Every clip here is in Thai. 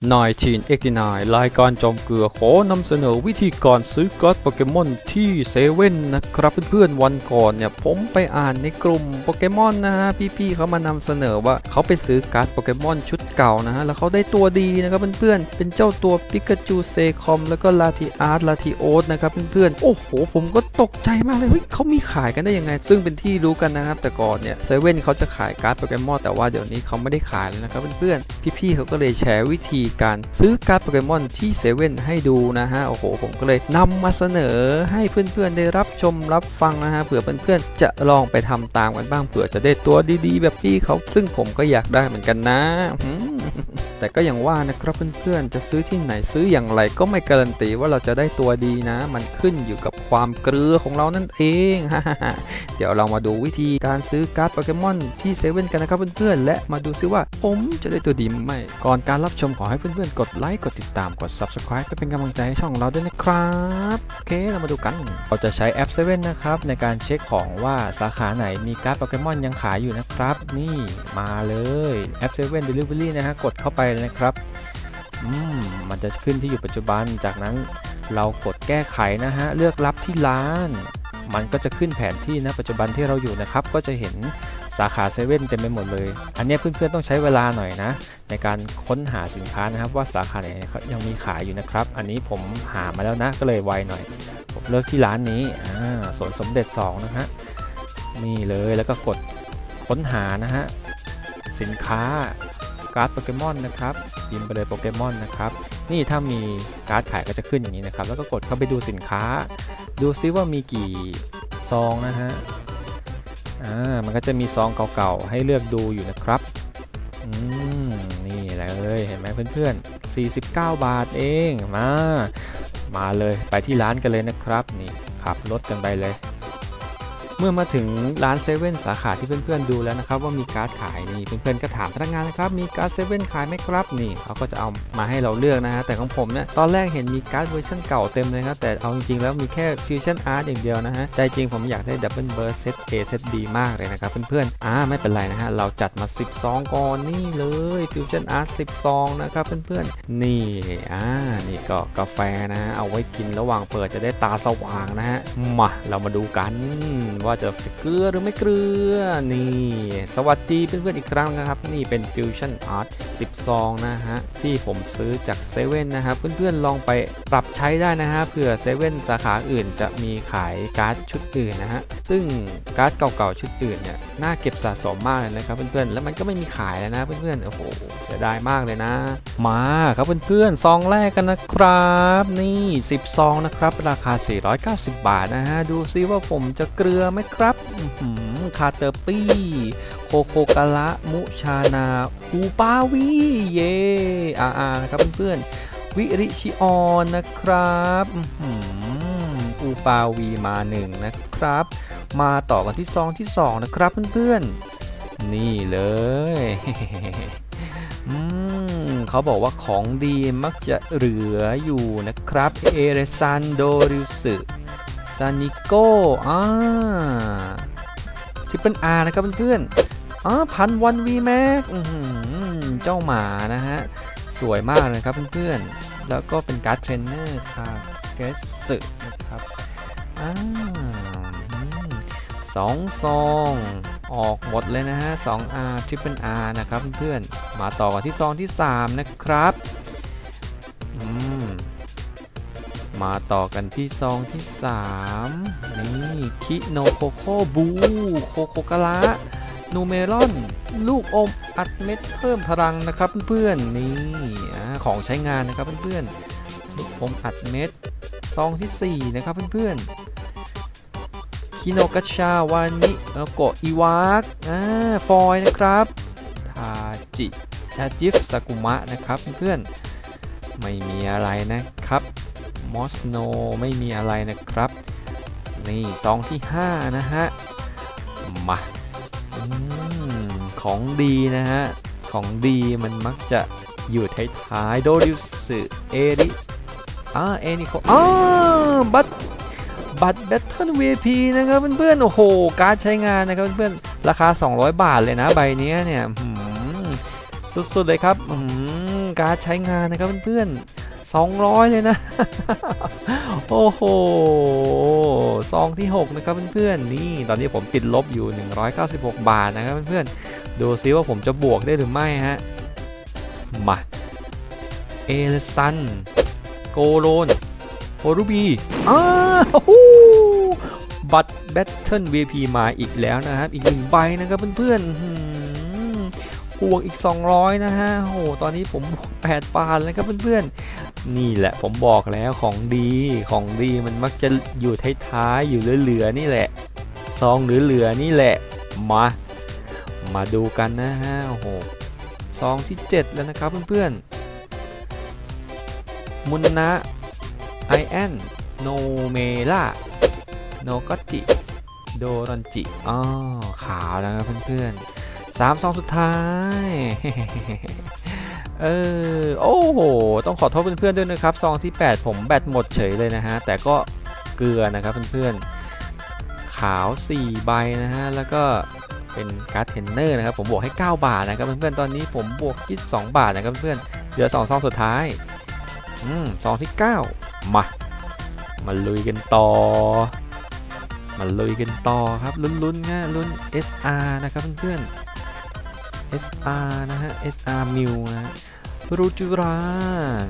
1989 รายการจอมเกลือขอนำเสนอวิธีการซื้อการ์ดโปเกมอนที่เซเว่นนะครับเพื่อนๆวันก่อนเนี่ยผมไปอ่านในกลุ่มโปเกมอนนะฮะพี่ๆเขามานำเสนอว่าเขาไปซื้อการ์ดโปเกมอนชุดเก่านะฮะแล้วเขาได้ตัวดีนะครับเพื่อนๆเป็นเจ้าตัวปิกาจูเซคอมแล้วก็ลาทิอาร์ตลาทิโอสนะครับเพื่อนๆโอ้โห ผมก็ตกใจมากเลยเฮ้ยเขามีขายกันได้ยังไง ซึ่งเป็นที่รู้กันนะครับแต่ก่อนเนี่ยเซเว่นเขาจะขายการ์ดโปเกมอนแต่ว่าเดี๋ยวนี้เขาไม่ได้ขายแล้วนะครับเพื่อนๆพี่ๆเขาก็เลยแชร์วิธีการซื้อการ์ดโปเกมอนที่เซเว่นให้ดูนะฮะโอ้โหผมก็เลยนำมาเสนอให้เพื่อนๆได้รับชมรับฟังนะฮะเผื่อเพื่อนๆจะลองไปทำตามกันบ้างเผื่อจะได้ตัวดีๆ แบบพี่เขาซึ่งผมก็อยากได้เหมือนกันนะ แต่ก็อย่างว่านะครับเพื่อนๆ จะซื้อที่ไหนซื้ออย่างไรก็ไม่การันตีว่าเราจะได้ตัวดีนะ มันขึ้นอยู่กับความเกลือของเรานั่นเองเดี๋ยวเรามาดูวิธีการซื้อการ์ดโปเกมอนที่เซเว่นกันนะครับเพื่อนๆ และมาดูซิว่าผมจะได้ตัวดีไหม ก่อนการรับชมขอให้เพื่อนๆ กดไลค์กดติดตามกด Subscribe เพื่อเป็นกำลังใจให้ช่องเราด้วยนะครับโอเคเรามาดูกันเราจะใช้แอป7นนะครับในการเช็คของว่าสาขาไหนมีการ์ดโปเกมอนยังขายอยู่นะครับ นี่มาเลยแอป7 Delivery นะฮะกดเข้าไปเลยนะครับอืมมันจะขึ้นที่อยู่ปัจจุบัน จากนั้นเรากดแก้ไขนะฮะ เลือกรับที่ร้าน มันก็จะขึ้นแผนที่นะปัจจุบันที่เราอยู่นะครับ ก็จะเห็นสาขาเซเว่นเต็มไปหมดเลย อันนี้เพื่อนๆต้องใช้เวลาหน่อยนะ ในการค้นหาสินค้านะครับ ว่าสาขาไหนยังมีขายอยู่นะครับ อันนี้ผมหามาแล้วนะ ก็เลยไวหน่อย ผมเลือกที่ร้านนี้อ่าสวนสมเด็จ 2 นะฮะ นี่เลยแล้วก็กดค้นหานะฮะ สินค้า การ์ดโปเกมอนนะครับพิมพ์ไปเลยโปเกมอนนะครับนี่ถ้ามีการ์ดขายก็จะขึ้นอย่างนี้นะครับ แล้วก็กดเข้าไปดูสินค้า ดูซิว่ามีกี่ซองนะฮะอ่ามันก็จะมีซองเก่าๆให้เลือกดูอยู่นะครับอืมนี่เลยเห็นไหมเพื่อนๆ 49 บาทเองมามาเลยไปที่ร้านกันเลยนะครับนี่ขับรถกันไปเลย เมื่อมาถึงร้านเซเว่นสาขาที่เพื่อนๆดูแล้วนะครับว่ามีการ์ดขายนี่เพื่อนๆก็ถามพนักงานนะครับมีการ์ดเซเว่นขายไหมครับนี่เขาก็จะเอามาให้เราเลือกนะฮะแต่ของผมเนี่ยตอนแรกเห็นมีการ์ดเวอร์ชันเก่าเต็มเลยครับแต่เอาจริงๆแล้วมีแค่ฟิวชั่นอาร์ตอย่างเดียวนะฮะใจจริงผมอยากได้ดับเบิลเบิร์เซตเอเซตดีมากเลยนะครับเพื่อนๆอ่าไม่เป็นไรนะฮะเราจัดมา10ซองก่อนนี่เลยฟิวชั่นอาร์ต10ซองนะครับเพื่อนๆนี่อ่านี่ก็กาแฟนะฮะเอาไว้กินระหว่างเปิดจะได้ตาสว่างนะฮะมาเรามาดูกันว่าจะจะเกลือหรือไม่เกลือนี่ สวัสดีเพื่อนๆอีกครั้งนะครับ นี่เป็น Fusion Art 10ซองนะฮะ ที่ผมซื้อจากเซเว่นนะครับ เพื่อนๆลองไปปรับใช้ได้นะฮะเผื่อเซเว่นสาขาอื่นจะมีขายการ์ดชุดอื่นนะฮะ ซึ่งการ์ดเก่าๆชุดอื่นเนี่ยน่าเก็บสะสมมากเลยนะครับเพื่อนๆแล้วมันก็ไม่มีขายแล้วนะเพื่อนๆโอ้โหเสียดายมากเลยนะ มาครับเพื่อนๆซองแรกกันนะครับ นี่10ซองนะครับราคา 490 บาทนะฮะดูซิว่าผมจะเกลือไหมครับคาเตอร์ปี้ โคโคกะละมุชานา อูปาวี เย่อาอานะครับเพื่อนๆวิริชิออนนะครับอูปาวีมาหนึ่งนะครับ มาต่อกันที่ซองที่ 2 นะครับเพื่อนๆ นี่เลยเขาบอกว่าของดีมักจะเหลืออยู่นะครับ เอเรซันโดริสึ ซานิโก้อ่าทิปเปิลอาร์นะครับเพื่อนๆอ๋อพันวันวีแม็กเจ้าหมานะฮะ สวยมากเลยครับเพื่อนๆ แล้วก็เป็นการ์ดเทรนเนอร์ค่ะเกสึนะครับอ่าสองซองออกหมดเลยนะฮะ 2R Triple R นะครับเพื่อนๆ มาต่อกันที่ซองที่ 3 นะครับ มาต่อกันที่ซองที่ 3 นี่คิโนโคโคบูโคโคกะละนูเมลอน ลูกอมอัดเม็ดเพิ่มพลังนะครับเพื่อนๆนี่ของใช้งานนะครับเพื่อนๆลูกอมอัดเม็ดซองทีสี่4 นะครับเพื่อนๆคิโนกะชาวานิแล้วก็อีวากอ่าฟอยนะครับทาจิทาจิฟสากุมะนะครับเพื่อนๆไม่มีอะไรนะครับ มอสโนไม่มีอะไรนะครับ นี่ซองที่ 5 นะฮะ มาอของดีนะฮะ ของดีมันมักจะอยู่ท้ายๆโดริสึเอริอ่าเอนิโคอ่าบัตบัตร Battle VIP นะครับเพื่อนๆ โอ้โห การใช้งานนะครับเพื่อนๆ ราคา 200 บาทเลยนะใบนี้เนี่ยสุดๆเลยครับการใช้งานนะครับเพื่อนๆ 200 เลยนะ โอ้โหซองที่ 6 นะครับเพื่อนๆ นี่ ตอนนี้ผมติดลบอยู่ 196 บาทนะครับเพื่อนๆ ดูซิว่าผมจะบวกได้หรือไม่ฮะ มา เอลซัน โกโลนโฮรูบีอ้าวบัตรแบทเทิล VP มาอีกแล้วนะครับ อีกหนึ่งใบนะครับเพื่อนๆ บวกอีก 200 นะฮะโอ้โหตอนนี้ผมบวก8ปานแล้วครับเพื่อนๆ นี่แหละผมบอกแล้วของดีของดีมันมักจะอยู่ท้ายๆอยู่เหลือๆนี่แหละซองเหลือๆนี่แหละมามาดูกันนะฮะโอ้โหซองที่ 7 แล้วนะครับเพื่อนๆมุนนะไอแอนโนเมล่าโนกจิโดรอนจิอ๋อขาวนะครับเพื่อนๆ สามซองสุดท้าย เออ โอ้โห ต้องขอโทษเพื่อนๆด้วยนะครับ ซองที่ 8 ผมแบตหมดเฉยเลยนะฮะ แต่ก็เกลือนะครับเพื่อนๆ ขาว 4 ใบนะฮะ แล้วก็เป็นการ์ดเทนเนอร์นะครับ ผมบวกให้ 9 บาทนะครับเพื่อนๆ ตอนนี้ผมบวก22 บาทนะครับเพื่อนๆ เหลือ 2 ซองสุดท้าย อืมซองที่ 9 มา มาลุยกันต่อมาลุยกันต่อครับลุ้นๆนะลุ้น SR นะครับเพื่อนๆ SR นะฮะ SR m i l นะฮะรูจูรา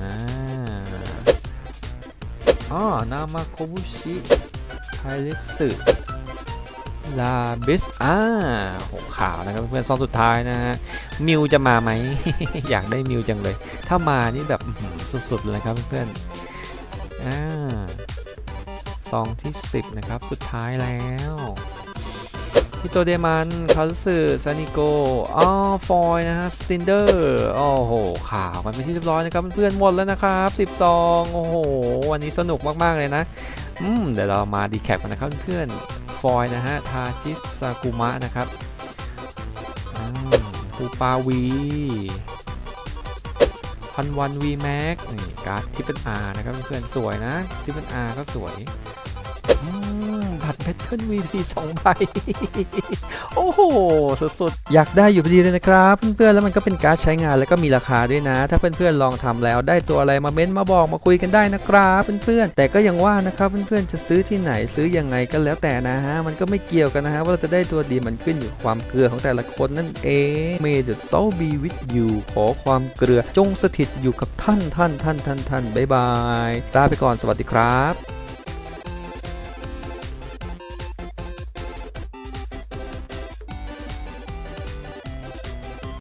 นะอ๋อนามาโคบุชิไทเลสึลาบิสอ่าหกขาวนะครับเพื่อนซองสุดท้ายนะฮะ มิวจะมาไหม อยากได้มิวจังเลย ถ้ามานี่แบบสุดๆเลยครับเพื่อนอ่าซองที่ 10 นะครับ สุดท้ายแล้ว พิโตเดมันคาสึซานิโกอ๋อฟอยนะฮะ สตินเดอร์โอ้โหข่าวกันไปนที่เรียบร้อยนะครับเพื่อนหมดแล้วนะครับ10ซองโอ้โห วันนี้สนุกมาก ๆ เลยนะ อืม เดี๋ยวเรามาดีแคปกันนะครับเพื่อนฟอยนะฮะ ทาจิซากุมะนะครับอืมคูปาวีพันวันวีแม็กนี่การ์ดที่เป็น R นะครับเพื่อนสวยนะที่เป็น R ก็สวย มบัตรแพทเทิร์น VP สองใบ โอ้โห สุดๆ อยากได้อยู่พอดีเลยนะครับ เพื่อนๆ แล้วมันก็เป็นการดใช้งานแล้วก็มีราคาด้วยนะ ถ้าเพื่อนๆ ลองทำแล้วได้ตัวอะไรมาเม้นต์มาบอกมาคุยกันได้นะครับเพื่อนๆ แต่ก็ยังว่านะครับเพื่อนๆ จะซื้อที่ไหนซื้อยังไงก็แล้วแต่นะฮะ มันก็ไม่เกี่ยวกันนะฮะว่าเราจะได้ตัวดีมันขึ้นอยู่ความเกลือของแต่ละคนนั่นเอง May the soul be with you ขอความเกลือจงสถิตอยู่กับท่านท่านท่านท่านท่านบ๊ายบายลาไปก่อนสวัสดีครับ